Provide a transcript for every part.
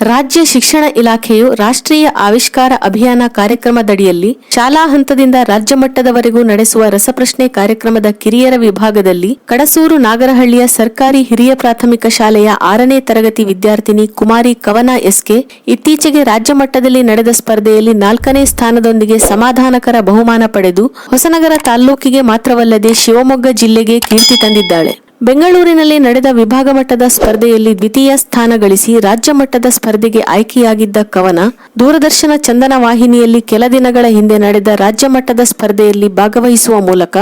ರಾಜ್ಯ ಶಿಕ್ಷಣ ಇಲಾಖೆಯು ರಾಷ್ಟ್ರೀಯ ಆವಿಷ್ಕಾರ ಅಭಿಯಾನ ಕಾರ್ಯಕ್ರಮದಡಿಯಲ್ಲಿ ಶಾಲಾ ಹಂತದಿಂದ ರಾಜ್ಯ ಮಟ್ಟದವರೆಗೂ ನಡೆಸುವ ರಸಪ್ರಶ್ನೆ ಕಾರ್ಯಕ್ರಮದ ಕಿರಿಯರ ವಿಭಾಗದಲ್ಲಿ ಕಡಸೂರು ನಾಗರಹಳ್ಳಿಯ ಸರ್ಕಾರಿ ಹಿರಿಯ ಪ್ರಾಥಮಿಕ ಶಾಲೆಯ ಆರನೇ ತರಗತಿ ವಿದ್ಯಾರ್ಥಿನಿ ಕುಮಾರಿ ಕವನ ಎಸ್ಕೆ ಇತ್ತೀಚೆಗೆ ರಾಜ್ಯ ಮಟ್ಟದಲ್ಲಿ ನಡೆದ ಸ್ಪರ್ಧೆಯಲ್ಲಿ ನಾಲ್ಕನೇ ಸ್ಥಾನದೊಂದಿಗೆ ಸಮಾಧಾನಕರ ಬಹುಮಾನ ಪಡೆದು ಹೊಸನಗರ ತಾಲ್ಲೂಕಿಗೆ ಮಾತ್ರವಲ್ಲದೆ ಶಿವಮೊಗ್ಗ ಜಿಲ್ಲೆಗೆ ಕೀರ್ತಿ ತಂದಿದ್ದಾಳೆ. ಬೆಂಗಳೂರಿನಲ್ಲಿ ನಡೆದ ವಿಭಾಗ ಮಟ್ಟದ ಸ್ಪರ್ಧೆಯಲ್ಲಿ ದ್ವಿತೀಯ ಸ್ಥಾನ ಗಳಿಸಿ ರಾಜ್ಯ ಮಟ್ಟದ ಸ್ಪರ್ಧೆಗೆ ಆಯ್ಕೆಯಾಗಿದ್ದ ಕವನ, ದೂರದರ್ಶನ ಚಂದನ ವಾಹಿನಿಯಲ್ಲಿ ಕೆಲ ದಿನಗಳ ಹಿಂದೆ ನಡೆದ ರಾಜ್ಯ ಮಟ್ಟದ ಸ್ಪರ್ಧೆಯಲ್ಲಿ ಭಾಗವಹಿಸುವ ಮೂಲಕ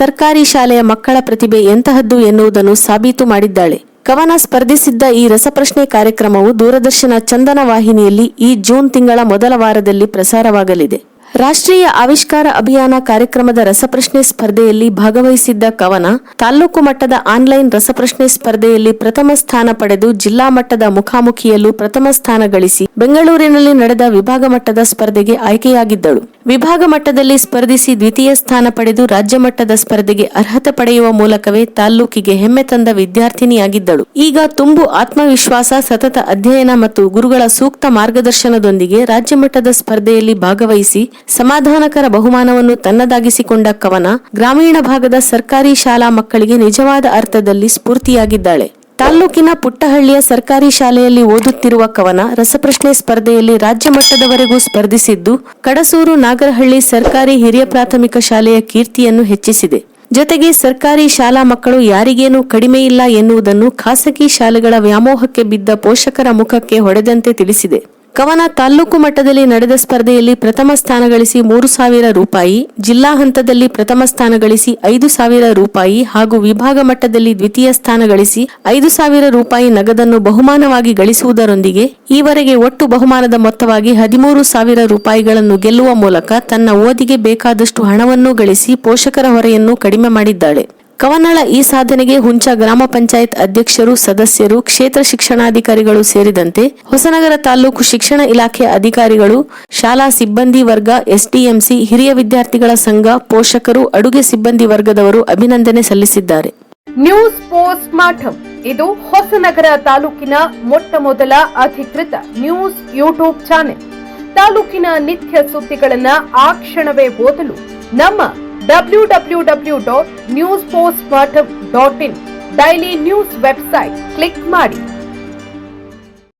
ಸರ್ಕಾರಿ ಶಾಲೆಯ ಮಕ್ಕಳ ಪ್ರತಿಭೆ ಎಂತಹದ್ದು ಎನ್ನುವುದನ್ನು ಸಾಬೀತು ಮಾಡಿದ್ದಾಳೆ. ಕವನ ಸ್ಪರ್ಧಿಸಿದ್ದ ಈ ರಸಪ್ರಶ್ನೆ ಕಾರ್ಯಕ್ರಮವು ದೂರದರ್ಶನ ಚಂದನ ವಾಹಿನಿಯಲ್ಲಿ ಈ ಜೂನ್ ತಿಂಗಳ ಮೊದಲ ವಾರದಲ್ಲಿ ಪ್ರಸಾರವಾಗಲಿದೆ. ರಾಷ್ಟ್ರೀಯ ಆವಿಷ್ಕಾರ ಅಭಿಯಾನ ಕಾರ್ಯಕ್ರಮದ ರಸಪ್ರಶ್ನೆ ಸ್ಪರ್ಧೆಯಲ್ಲಿ ಭಾಗವಹಿಸಿದ್ದ ಕವನ, ತಾಲ್ಲೂಕು ಮಟ್ಟದ ಆನ್ಲೈನ್ ರಸಪ್ರಶ್ನೆ ಸ್ಪರ್ಧೆಯಲ್ಲಿ ಪ್ರಥಮ ಸ್ಥಾನ ಪಡೆದು ಜಿಲ್ಲಾ ಮಟ್ಟದ ಮುಖಾಮುಖಿಯಲ್ಲೂ ಪ್ರಥಮ ಸ್ಥಾನ ಗಳಿಸಿ ಬೆಂಗಳೂರಿನಲ್ಲಿ ನಡೆದ ವಿಭಾಗ ಮಟ್ಟದ ಸ್ಪರ್ಧೆಗೆ ಆಯ್ಕೆಯಾಗಿದ್ದಳು. ವಿಭಾಗ ಮಟ್ಟದಲ್ಲಿ ಸ್ಪರ್ಧಿಸಿ ದ್ವಿತೀಯ ಸ್ಥಾನ ಪಡೆದು ರಾಜ್ಯ ಮಟ್ಟದ ಸ್ಪರ್ಧೆಗೆ ಅರ್ಹತೆ ಪಡೆಯುವ ಮೂಲಕವೇ ತಾಲ್ಲೂಕಿಗೆ ಹೆಮ್ಮೆ ತಂದ ವಿದ್ಯಾರ್ಥಿನಿಯಾಗಿದ್ದಳು. ಈಗ ತುಂಬು ಆತ್ಮವಿಶ್ವಾಸ, ಸತತ ಅಧ್ಯಯನ ಮತ್ತು ಗುರುಗಳ ಸೂಕ್ತ ಮಾರ್ಗದರ್ಶನದೊಂದಿಗೆ ರಾಜ್ಯ ಮಟ್ಟದ ಸ್ಪರ್ಧೆಯಲ್ಲಿ ಭಾಗವಹಿಸಿ ಸಮಾಧಾನಕರ ಬಹುಮಾನವನ್ನು ತನ್ನದಾಗಿಸಿಕೊಂಡ ಕವನ ಗ್ರಾಮೀಣ ಭಾಗದ ಸರ್ಕಾರಿ ಶಾಲಾ ಮಕ್ಕಳಿಗೆ ನಿಜವಾದ ಅರ್ಥದಲ್ಲಿ ಸ್ಫೂರ್ತಿಯಾಗಿದ್ದಾಳೆ. ತಾಲ್ಲೂಕಿನ ಪುಟ್ಟಹಳ್ಳಿಯ ಸರ್ಕಾರಿ ಶಾಲೆಯಲ್ಲಿ ಓದುತ್ತಿರುವ ಕವನ ರಸಪ್ರಶ್ನೆ ಸ್ಪರ್ಧೆಯಲ್ಲಿ ರಾಜ್ಯ ಮಟ್ಟದವರೆಗೂ ಸ್ಪರ್ಧಿಸಿದ್ದು, ಕಡಸೂರು ನಾಗರಹಳ್ಳಿ ಸರ್ಕಾರಿ ಹಿರಿಯ ಪ್ರಾಥಮಿಕ ಶಾಲೆಯ ಕೀರ್ತಿಯನ್ನು ಹೆಚ್ಚಿಸಿದೆ. ಜೊತೆಗೆ ಸರ್ಕಾರಿ ಶಾಲಾ ಮಕ್ಕಳು ಯಾರಿಗೇನೂ ಕಡಿಮೆ ಇಲ್ಲ ಎನ್ನುವುದನ್ನು ಖಾಸಗಿ ಶಾಲೆಗಳ ವ್ಯಾಮೋಹಕ್ಕೆ ಬಿದ್ದ ಪೋಷಕರ ಮುಖಕ್ಕೆ ಹೊಡೆದಂತೆ ತಿಳಿಸಿದೆ. ಕವನ ತಾಲ್ಲೂಕು ಮಟ್ಟದಲ್ಲಿ ನಡೆದ ಸ್ಪರ್ಧೆಯಲ್ಲಿ ಪ್ರಥಮ ಸ್ಥಾನ ಗಳಿಸಿ ಮೂರು ಸಾವಿರ ರೂಪಾಯಿ, ಜಿಲ್ಲಾ ಹಂತದಲ್ಲಿ ಪ್ರಥಮ ಸ್ಥಾನ ಗಳಿಸಿ ಐದು ಸಾವಿರ ರೂಪಾಯಿ ಹಾಗೂ ವಿಭಾಗ ಮಟ್ಟದಲ್ಲಿ ದ್ವಿತೀಯ ಸ್ಥಾನ ಗಳಿಸಿ ಐದು ಸಾವಿರ ರೂಪಾಯಿ ನಗದನ್ನು ಬಹುಮಾನವಾಗಿ ಗಳಿಸುವುದರೊಂದಿಗೆ ಈವರೆಗೆ ಒಟ್ಟು ಬಹುಮಾನದ ಮೊತ್ತವಾಗಿ ಹದಿಮೂರು ಸಾವಿರ ರೂಪಾಯಿಗಳನ್ನು ಗೆಲ್ಲುವ ಮೂಲಕ ತನ್ನ ಓದಿಗೆ ಬೇಕಾದಷ್ಟು ಹಣವನ್ನು ಗಳಿಸಿ ಪೋಷಕರ ಹೊರೆಯನ್ನು ಕಡಿಮೆ ಮಾಡಿದ್ದಾಳೆ. ಕವನಳ ಈ ಸಾಧನೆಗೆ ಹುಂಚ ಗ್ರಾಮ ಪಂಚಾಯತ್ ಅಧ್ಯಕ್ಷರು, ಸದಸ್ಯರು, ಕ್ಷೇತ್ರ ಶಿಕ್ಷಣಾಧಿಕಾರಿಗಳು ಸೇರಿದಂತೆ ಹೊಸನಗರ ತಾಲೂಕು ಶಿಕ್ಷಣ ಇಲಾಖೆ ಅಧಿಕಾರಿಗಳು, ಶಾಲಾ ಸಿಬ್ಬಂದಿ ವರ್ಗ, ಎಸ್ಡಿಎಂಸಿ, ಹಿರಿಯ ವಿದ್ಯಾರ್ಥಿಗಳ ಸಂಘ, ಪೋಷಕರು, ಅಡುಗೆ ಸಿಬ್ಬಂದಿ ವರ್ಗದವರು ಅಭಿನಂದನೆ ಸಲ್ಲಿಸಿದ್ದಾರೆ. ನ್ಯೂಸ್ ಪೋಸ್ಟ್ ಮಾರ್ಟಮ್ ಇದು ಹೊಸನಗರ ತಾಲೂಕಿನ ಮೊಟ್ಟ ಮೊದಲ ಅಧಿಕೃತ ನ್ಯೂಸ್ ಯೂಟ್ಯೂಬ್ ಚಾನೆಲ್. ತಾಲೂಕಿನ ನಿತ್ಯ ಸುದ್ದಿಗಳನ್ನ ಆ ಕ್ಷಣವೇ ಓದಲು ನಮ್ಮ W W W dot news post dot in. Daily news website. Click ಮಾಡಿ.